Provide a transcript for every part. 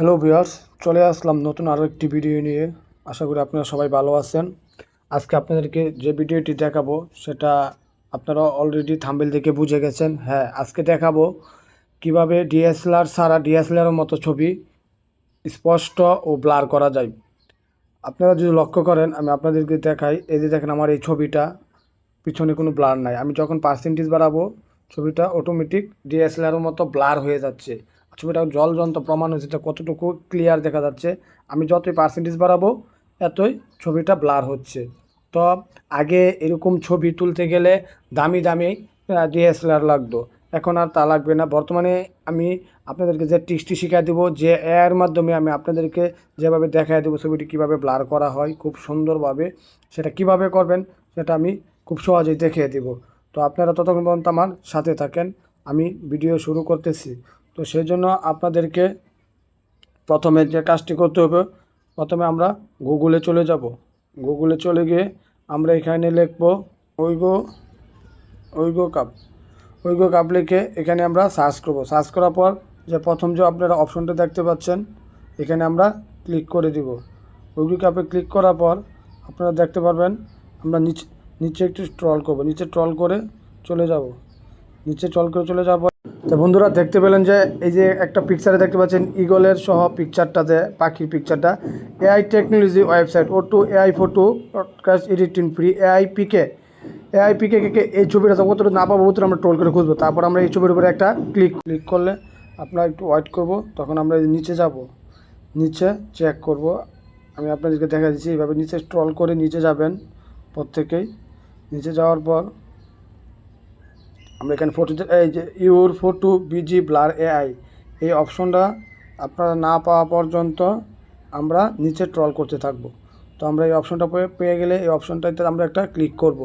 Hello viewers চলে আসলাম নতুন আরও একটি ভিডিও নিয়ে। আশা করি আপনারা সবাই ভালো আছেন। আজকে আপনাদেরকে যে ভিডিওটি দেখাবো, সেটা আপনারা অলরেডি থাম্বেল দেখে বুঝে গেছেন। হ্যাঁ আজকে দেখাবো কীভাবে ডিএসএলআর ছাড়া ডিএসএলআরের মতো ছবি স্পষ্ট ও ব্লার করা যায়। আপনারা যদি লক্ষ্য করেন, আমি আপনাদেরকে দেখাই, এই যে দেখেন আমার এই ছবিটা, পিছনে কোনো ব্লার নাই। আমি যখন পার্সেন্টেজ বাড়াবো, ছবিটা অটোমেটিক ডিএসএলআরের মতো ব্লার হয়ে যাচ্ছে। ছবিটা জল যন্ত্র প্রমাণ হয়েছে এটা কতটুকু ক্লিয়ার দেখা যাচ্ছে। আমি যতই পার্সেন্টেজ বাড়াবো, এতই ছবিটা ব্লার হচ্ছে। তো আগে এরকম ছবি তুলতে গেলে দামি দামি ডিএসএলআর লাগতো। এখন আর তা লাগবে না। বর্তমানে আমি আপনাদেরকে যে টিক্সটি শিখিয়ে দেবো, যে এর মাধ্যমে আমি আপনাদেরকে যেভাবে দেখায় দেবো ছবিটি কীভাবে ব্লার করা হয়, খুব সুন্দরভাবে সেটা কীভাবে করবেন, সেটা আমি খুব সহজেই দেখিয়ে দেব। তো আপনারা ততক্ষণ পর্যন্ত আমার সাথে থাকেন। আমি ভিডিও শুরু করতেছি। তো সেই জন্য আপনাদেরকে প্রথমে যে কাজটি করতে হবে, প্রথমে আমরা গুগলে চলে যাব। গুগলে চলে গিয়ে আমরা এখানে লিখব ওইগো ওইগো কাপ। ওইগো কাপ লিখে এখানে আমরা সার্চ করব। সার্চ করার পর যে প্রথম যে আপনারা অপশনটা দেখতে পাচ্ছেন, এখানে আমরা ক্লিক করে দিব। ওইগো কাপে ক্লিক করার পর আপনারা দেখতে পারবেন, আমরা নিচে নিচে একটু ট্রল করব। নিচে ট্রল করে চলে যাব। নিচে ট্রল করে চলে পর তো বন্ধুরা দেখতে পেলেন যে এই যে একটা পিকচারে দেখতে পাচ্ছেন, ইগলের সহ পিকচারটাতে পাখির পিকচারটা AI technology website O to AI photo podcast editing free AI PK AI PK কে এই ছবিটা যতটা না পাবো ততটা আমরা টোল করে খুঁজবো। তারপর আমরা এই ছবির উপরে একটা ক্লিক ক্লিক করলে আপনারা একটু ওয়েট করব, তখন আমরা নিচে যাব। নিচে চেক করব। আমি আপনাদেরকে দেখা দিচ্ছি, এইভাবে নিচে স্ক্রল করে নিচে যাবেন প্রত্যেকেই। নিচে যাওয়ার পর আমরা এখানে ফটোতে এই যে, your photo BG blur AI, এই অপশনটা আপনারা না পাওয়া পর্যন্ত আমরা নিচে ট্রল করতে থাকব। তো আমরা এই অপশনটা পেয়ে গেলে এই অপশনটাতে আমরা একটা ক্লিক করব।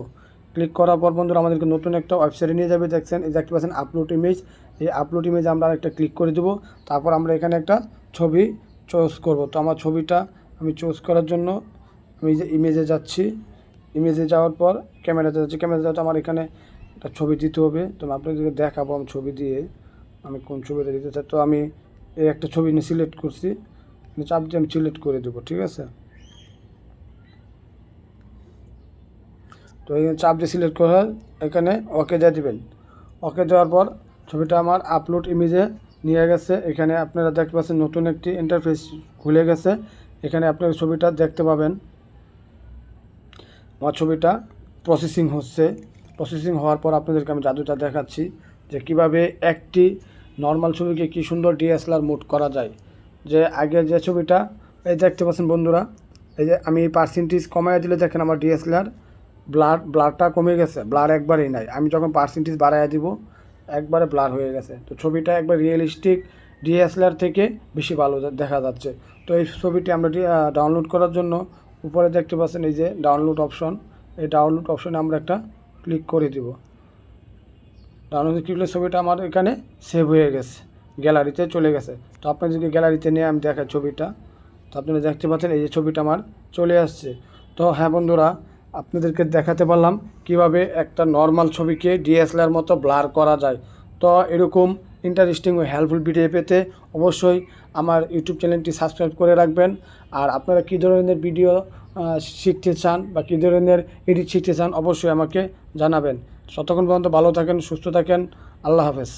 ক্লিক করার পর বন্ধুরা আমাদেরকে নতুন একটা ওয়েবসাইটে নিয়ে যাবে, দেখছেন? এই দেখতে পাচ্ছেন আপলোড ইমেজ এই আপলোড ইমেজ আমরা একটা ক্লিক করে দেবো। তারপর আমরা এখানে একটা ছবি চুজ করব। তো আমার ছবিটা আমি চুজ করার জন্য আমি যে ইমেজে যাচ্ছি ইমেজে যাওয়ার পর ক্যামেরাতে যাচ্ছি। ক্যামেরাতে যাওয়ার আমার এখানে একটা ছবি দিতে হবে। তো আপনাদেরকে দেখাবো আমি ছবি দিয়ে আমি কোন ছবিটা দিতে চাই। তো আমি এই একটা ছবি নিয়ে সিলেক্ট করছি। চাপ দিয়ে আমি সিলেক্ট করে দেবো, ঠিক আছে? তো এখানে চাপ দিয়ে সিলেক্ট করে এখানে ওকে দিয়ে দেবেন। ওকে দেওয়ার পর ছবিটা আমার আপলোড ইমেজে নিয়ে গেছে। এখানে আপনারা দেখতে পাচ্ছেন নতুন একটি ইন্টারফেস খুলে গেছে। এখানে আপনার ছবিটা দেখতে পাবেন। আমার ছবিটা প্রসেসিং হচ্ছে। প্রসেসিং হওয়ার পর আপনাদেরকে আমি জাদুটা দেখাচ্ছি যে কীভাবে একটি নর্মাল ছবিকে কি সুন্দর ডিএসএলআর মুড করা যায়। যে আগে যে ছবিটা, এই দেখতে পাচ্ছেন বন্ধুরা, এই যে আমি পার্সেন্টেজ কমায় দিলে দেখেন আমার ডিএসএলআর ব্লার ব্লারটা কমে গেছে ব্লার একবারই নাই। আমি যখন পার্সেন্টেজ বাড়াইয়া দিব, একবারে ব্লার হয়ে গেছে। তো ছবিটা একবার রিয়েলিস্টিক ডিএসএলআর থেকে বেশি ভালো দেখা যাচ্ছে। তো এই ছবিটি আমরা ডাউনলোড করার জন্য উপরে দেখতে পাচ্ছেন এই যে ডাউনলোড অপশন এই ডাউনলোড অপশনে আমরা একটা ক্লিক করে দিব। ডাউনলোড ক্লিক ছবিটা আমার এখানে সেভ হয়ে গেছে গ্যালারিতে চলে গেছে। তো আপনি যদি গ্যালারিতে নিয়ে আমি দেখাই ছবিটা, তো আপনারা দেখতে পাচ্ছেন এই যে ছবিটা আমার চলে আসছে। তো হ্যাঁ বন্ধুরা, আপনাদেরকে দেখাতে পারলাম কীভাবে একটা নর্মাল ছবিকে ডিএসএলআর মতো ব্লার করা যায়। তো এরকম ইন্টারেস্টিং ও হেল্পফুল ভিডিও পেতে অবশ্যই আমার ইউটিউব চ্যানেলটি সাবস্ক্রাইব করে রাখবেন। আর আপনারা কী ধরনের ভিডিও শিখতে চান বা কী ধরনের এডিট শিখতে চান অবশ্যই আমাকে জানাবেন। ততক্ষণ পর্যন্ত ভালো থাকেন, সুস্থ থাকেন। আল্লাহ হাফেজ।